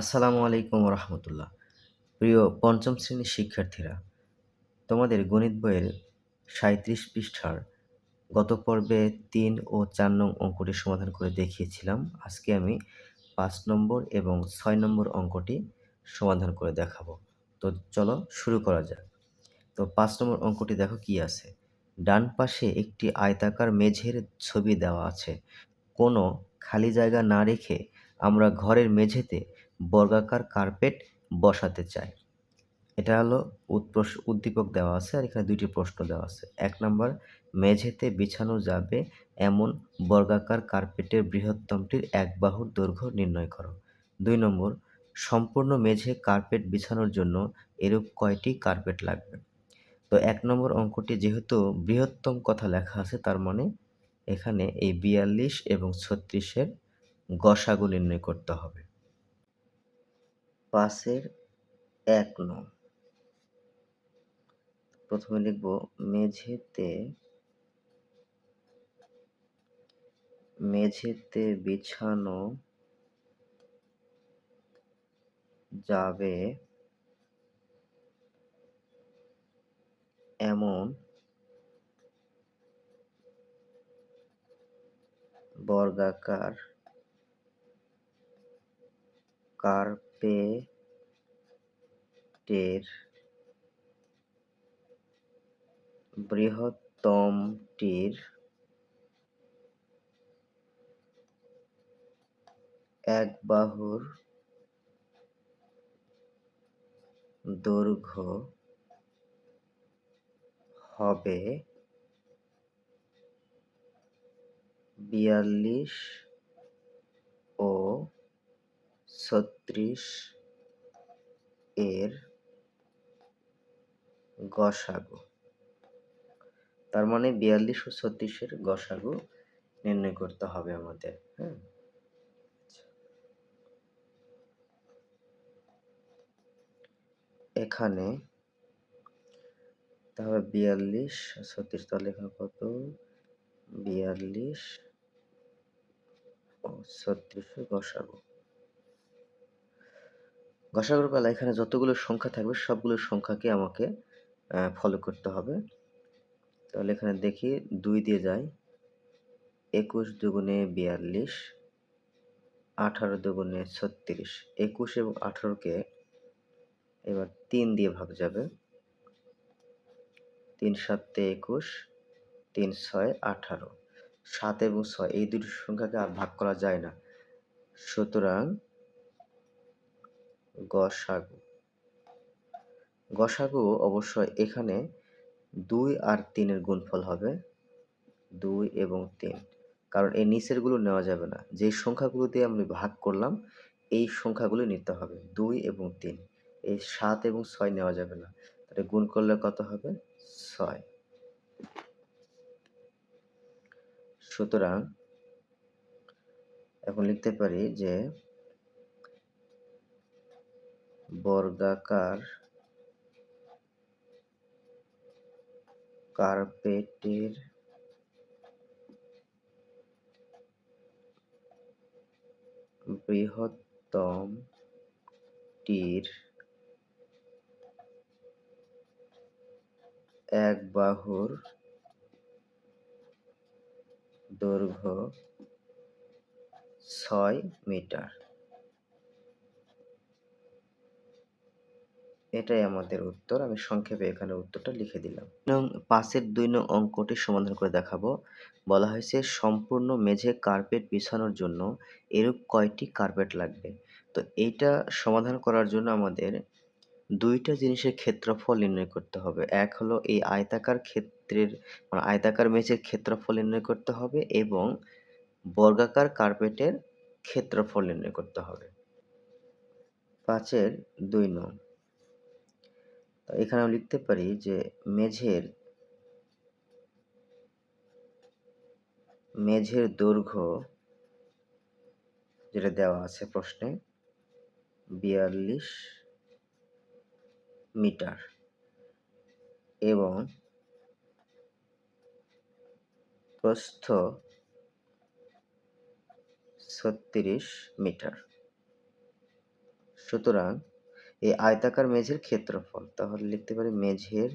আসসালামু আলাইকুম রহমতুল্লাহ। প্রিয় পঞ্চম শ্রেণির শিক্ষার্থীরা, তোমাদের গণিত বইয়ের সাঁত্রিশ পৃষ্ঠার গত পর্বে তিন ও চার নং অঙ্কটি সমাধান করে দেখিয়েছিলাম। আজকে আমি পাঁচ নম্বর এবং ছয় নম্বর অঙ্কটি সমাধান করে দেখাবো। তো চলো শুরু করা যাক। তো পাঁচ নম্বর অঙ্কটি দেখো কি আছে। ডান পাশে একটি আয়তাকার মেঝের ছবি দেওয়া আছে। কোনো খালি জায়গা না রেখে আমরা ঘরের মেঝেতে বর্গাকার কার্পেট বসাতে চাই এটা হলো উদ্দীপক দেওয়া আছে আর এখানে দুইটি প্রশ্ন দেওয়া আছে। এক নম্বর, মেঝেতে বিছানো যাবে এমন বর্গাকার কার্পেটের বৃহত্তমটির এক বাহুর দৈর্ঘ্য নির্ণয় করো। দুই নম্বর, সম্পূর্ণ মেঝে কার্পেট বিছানোর জন্য এরূপ কয়টি কার্পেট লাগবে? তো এক নম্বর অঙ্কটি যেহেতু বৃহত্তম কথা লেখা আছে, তার মানে এখানে এই বিয়াল্লিশ এবং ছত্রিশের গসাগু নির্ণয় করতে হবে। পাশের এক নং। প্রথমে লিখব মেঝেতে মেঝেতে বিছানো যাবে এমন বর্গাকার কার্পেটের বৃহত্তমটির এক বাহুর দৈর্ঘ্য হবে বিয়াল্লিশ ও ছত্রিশ এর গসাগু। তার মানে বিয়াল্লিশ ও ছত্রিশের গসাগু নির্ণয় করতে হবে আমাদের হ্যাঁ? এখানে তাহলে বিয়াল্লিশ ছত্রিশ, তাহলে এখানে কত? বিয়াল্লিশ ও ছত্রিশের গসাগু। গসাগুর বেলা এখানে যতগুলো সংখ্যা থাকবে, সবগুলো সংখ্যাকে আমাকে ফলো করতে হবে। তাহলে এখানে দেখি দুই দিয়ে যায়। একুশ দুগুণে বিয়াল্লিশ, আঠারো দুগুণে ছত্রিশ। একুশ এবং আঠারোকে এবার তিন দিয়ে ভাগ যাবে। তিন সাতে একুশ, তিন ছয় আঠারো। সাত এবং ছয়, এই দুটি সংখ্যাকে আর ভাগ করা যায় না। সুতরাং গসাগু। গসাগু অবশ্যই এখানে দুই আর তিনের গুণফল হবে, দুই এবং তিন। কারণ এই নিচেরগুলো নেওয়া যাবে না। যে সংখ্যাগুলো দিয়ে আমি ভাগ করলাম, এই সংখ্যাগুলো নিতে হবে, দুই এবং তিন। এই সাত এবং ছয় নেওয়া যাবে না। তাহলে গুণ করলে কত হবে? ছয়। সুতরাং এখন লিখতে পারি যে বর্গাকার কার্পেটের বৃহত্তম টির এক বাহুর দৈর্ঘ্য ছয় মিটার। এটাই আমাদের উত্তর। আমি সংক্ষেপে এখানে উত্তরটা লিখে দিলাম। এবং পাঁচের দুই নং অঙ্কটি সমাধান করে দেখাবো। বলা হয়েছে, সম্পূর্ণ মেঝে কার্পেট বিছানোর জন্য এরূপ কয়টি কার্পেট লাগবে? তো এইটা সমাধান করার জন্য আমাদের দুইটা জিনিসের ক্ষেত্রফল নির্ণয় করতে হবে। এক হলো এই আয়তাকার ক্ষেত্রের মানে আয়তাকার মেঝের ক্ষেত্রফল নির্ণয় করতে হবে এবং বর্গাকার কার্পেটের ক্ষেত্রফল নির্ণয় করতে হবে। পাঁচের দুই নং এখানে লিখতে পারি যে মেঝের মেঝের দৈর্ঘ্য যেটা দেওয়া আছে প্রশ্নে, বিয়াল্লিশ মিটার এবং প্রস্থ ছত্রিশ মিটার। সুতরাং এই আয়তাকার মেঝের ক্ষেত্রফল। তাহলে লিখতে পারি মেঝের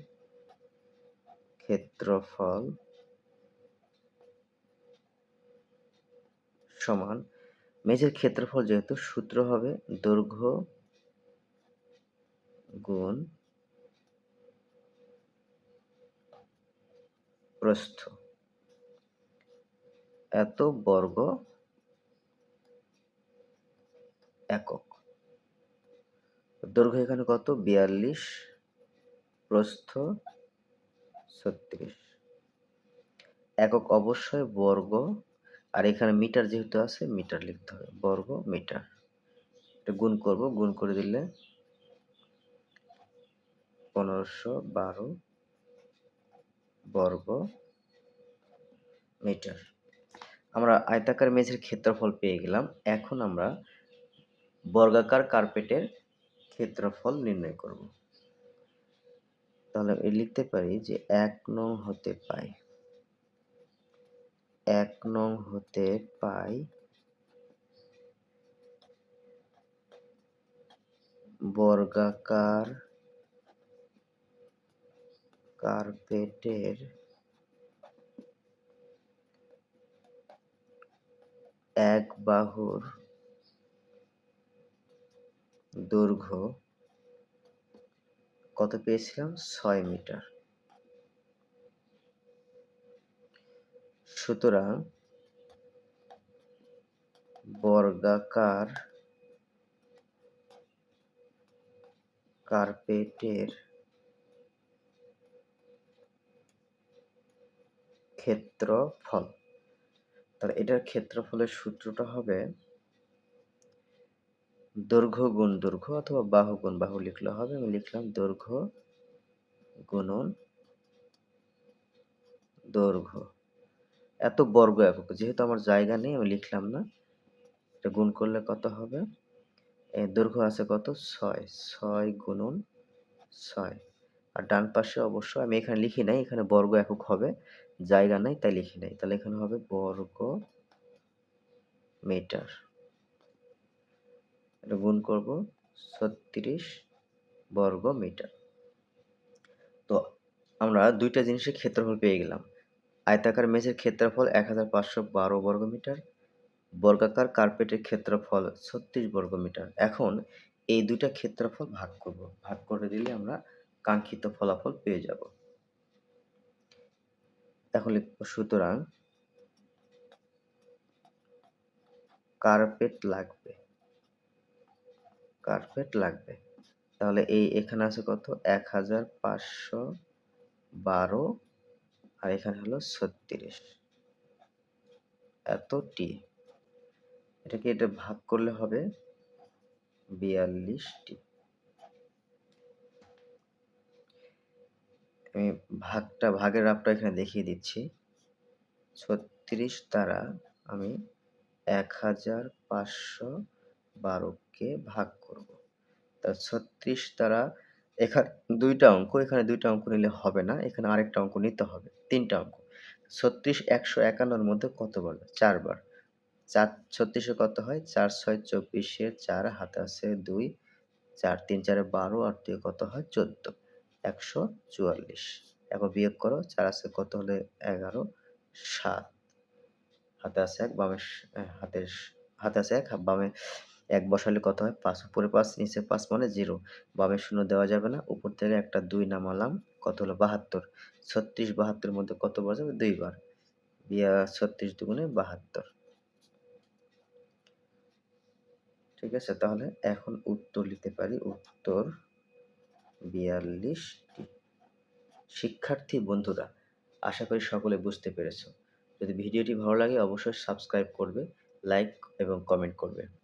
ক্ষেত্রফল সমান, মেঝের ক্ষেত্রফল যেহেতু সূত্র হবে দৈর্ঘ্য গুণ প্রস্থ। এত বর্গ একক। দৈর্ঘ্য এখানে কত? বিয়াল্লিশ প্রস্থ ছত্রিশ। একক অবশ্যই বর্গ, আর এখানে মিটার যেহেতু আছে, মিটার লিখতে হবে। বর্গ, মিটার। এটা গুণ করব, গুণ করে দিলে পনেরোশো বারো বর্গ মিটার। আমরা আয়তাকার মেঝের ক্ষেত্রফল পেয়ে গেলাম। এখন আমরা বর্গাকার কার্পেটের ক্ষেত্রফল নির্ণয় করব। তাহলে লিখতে পারি যে এক নং হতে পাই। এক নং হতে পাই বর্গাকার কার্পেটের এক বাহুর দৈর্ঘ্য কত পেয়েছিলাম? ছয় মিটার। সুতরাং বর্গাকার কার্পেটের ক্ষেত্রফল তাহলে এটার ক্ষেত্রফলের সূত্রটা হবে দৈর্ঘ্য গুণ দৈর্ঘ্য অথবা বাহু গুণ বাহু লিখলে হবে। আমি লিখলাম দৈর্ঘ্য গুণন দৈর্ঘ্য। এত বর্গ একক, যেহেতু আমার জায়গা নেই, আমি লিখলাম না। এটা গুণ করলে কত হবে? দৈর্ঘ্য আছে কত? ছয়। ছয় গুণন ছয়। আর ডান পাশে অবশ্য আমি এখানে লিখি নাই, এখানে বর্গ একক হবে। জায়গা নাই, তাই লিখি নাই। তাহলে এখানে হবে বর্গ মিটার। এটা গুণ করব ছত্রিশ বর্গ মিটার। তো আমরা দুইটা জিনিসের ক্ষেত্রফল পেয়ে গেলাম। আয়তাকার মেঝের ক্ষেত্রফল এক হাজার পাঁচশো বারো বর্গ মিটার, বর্গাকার কার্পেটের ক্ষেত্রফল ছত্রিশ বর্গ মিটার। এখন এই দুইটা ক্ষেত্রফল ভাগ করব। ভাগ করে দিলে আমরা কাঙ্ক্ষিত ফলাফল পেয়ে যাব। এখন লিখব, সুতরাং কার্পেট লাগবে। কার্পেট লাগবে। তাহলে এই এখানে আছে কত? এক হাজার পাঁচশো বারো আর এখানে হলো ছত্রিশ। এত টি এটাকে এটা ভাগ করলে হবে? বিয়াল্লিশটি আমি ভাগটা, ভাগের রাপটা এখানে দেখিয়ে দিচ্ছি। ছত্রিশ দ্বারা আমি এক হাজার পাঁচশো বারো বারোকে ভাগ করব? তা ছত্রিশ দ্বারা এখানে, দুইটা অঙ্ক, এখানে দুইটা অঙ্ক নিলে হবে না, এখানে আরেকটা অঙ্ক নিতে হবে, তিনটা অঙ্ক। ছত্রিশ একশো একান্নর মধ্যে কতবার চারবার। চার, ছত্রিশে কত হয়? চার, ছয়, চব্বিশে চার, হাতে আছে দুই, চার, তিন, চারে বারো আর দুই কত হয়? চোদ্দ। একশো চুয়াল্লিশ। এখন বিয়োগ করো, চার আছে কত হলে? এগারো, সাত। হাতে আছে এক, বামে হাতের হাতে আছে এক, বামে এক বসালে কত হয়? পাঁচ, উপরে পাঁচ, নিচে পাঁচ মানে জিরো। বামে শূন্য দেওয়া যাবে না, উপর থেকে একটা দুই নামালাম, কত হলো? বাহাত্তর। ছত্রিশ, বাহাত্তরের মধ্যে কত বার যাবে? দুইবার। বিয়া ছত্রিশ দুগুণে বাহাত্তর। ঠিক আছে, তাহলে এখন উত্তর লিখতে পারি। উত্তর বিয়াল্লিশটি। শিক্ষার্থী বন্ধুরা, আশা করি সকলে বুঝতে পেরেছ। যদি ভিডিওটি ভালো লাগে, অবশ্যই সাবস্ক্রাইব করবে, লাইক এবং কমেন্ট করবে।